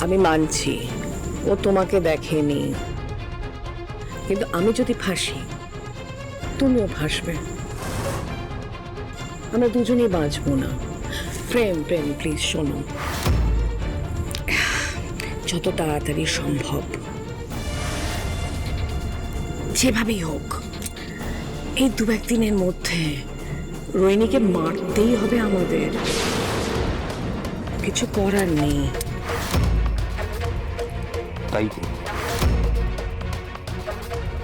আমি মানছি। ও তোমাকে দেখেনি। কিন্তু আমি যদি ফাঁসি, তুমিও ফাঁসবে। আমরা দুজনেই বাঁচবো না। প্রেম প্রেম প্লিজ শোনো। যত তাড়াতাড়ি সম্ভব। যেভাবেই হোক, এই দু একদিনের মধ্যে রোহিণীকে মারতেই হবে আমাদের। কিছু করার নেই। তাই।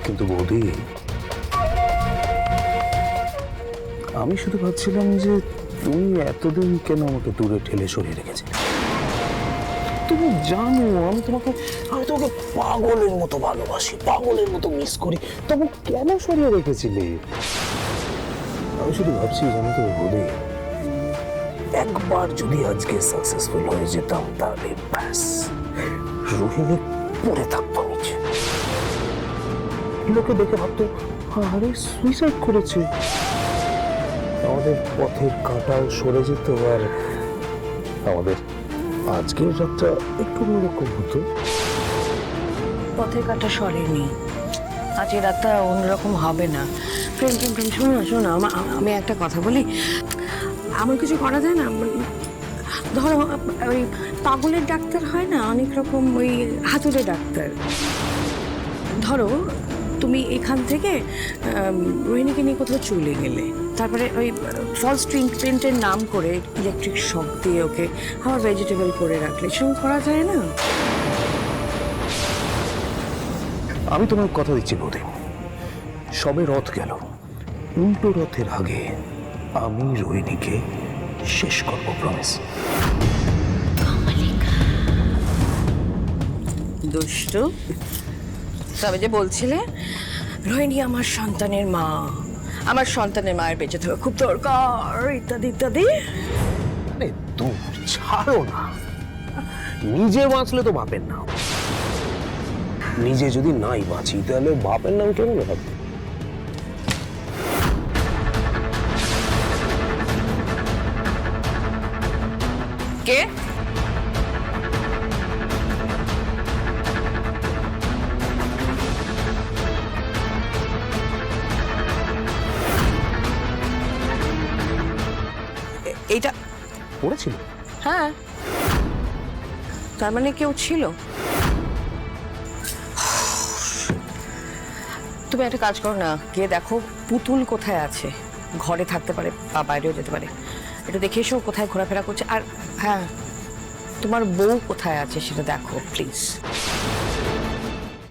কিন্তু বৌদি, আমি শুধু ভাবছিলাম যে তুমি এতদিন কেন আমাকে দূরে ঠেলে সরিয়ে রেখেছিলে তুমি জানো, আমি তোমাকে আমি তোমাকে পাগলের মতো ভালোবাসি, পাগলের মতো মিস করি। তবু কেন সরিয়ে রেখেছিলে? আমি শুধু ভাবছি, জানো তো বৌদি, একবার যদি আজকে সাকসেসফুল হয়ে যেতাম তাহলে ব্যাস। রোহিণী পড়ে থাকতো নিচে। লোকে দেখে ভাবতো আরে সুইসাইড করেছে। আমাদের পথের কাঁটাও সরে যেত আর আমাদের আজকের রাতটা একটু অন্যরকম হতো। পথে কাটা সরেনি। আজ এই রাতটা অন্যরকম হবে না। প্রেম প্রেম প্রেম শোনো না শোনো আমি একটা কথা বলি। আমার কিছু করা যায় না? ধরো ওই পাগলের ডাক্তার হয় না? অনেক রকম ওই হাতুড়ে ডাক্তার। ধরো, তুমি এখান থেকে রোহিণীকে নিয়ে কোথাও চলে গেলে। তারপরে ওই ফলস ট্রিটমেন্টের নাম করে ইলেকট্রিক শক দিয়ে ওকে আবার ভেজিটেবল করে রাখলে। সেরকম করা যায় না? আমি তোমার কথা দিচ্ছি বোধে সবে রথ গেল। উল্টো রথের আগে আমি রোহিণীকে শেষ করব প্রমিস দুষ্টু। তবে যে বলছিলে রোহিণী আমার সন্তানের মা। আমার সন্তানের মায়ের বেঁচে থাকা খুব দরকার ইত্যাদি ইত্যাদি। আরে দূর ছাড়ো না। নিজে বাঁচলে তো বাপের নাম। নিজে যদি নাই বাঁচি তাহলে বাপের নাম কেমন হবে? কে? এইটা পড়েছিল? হ্যাঁ। তার মানে কেউ ছিল? তুমি একটা কাজ করো না গিয়ে দেখো পুতুল কোথায় আছে। ঘরে থাকতে পারে বা বাইরেও যেতে পারে। একটু দেখে এসো কোথায় ঘোরাফেরা করছে। আর হ্যাঁ তোমার বউ কোথায় আছে সেটা দেখো প্লিজ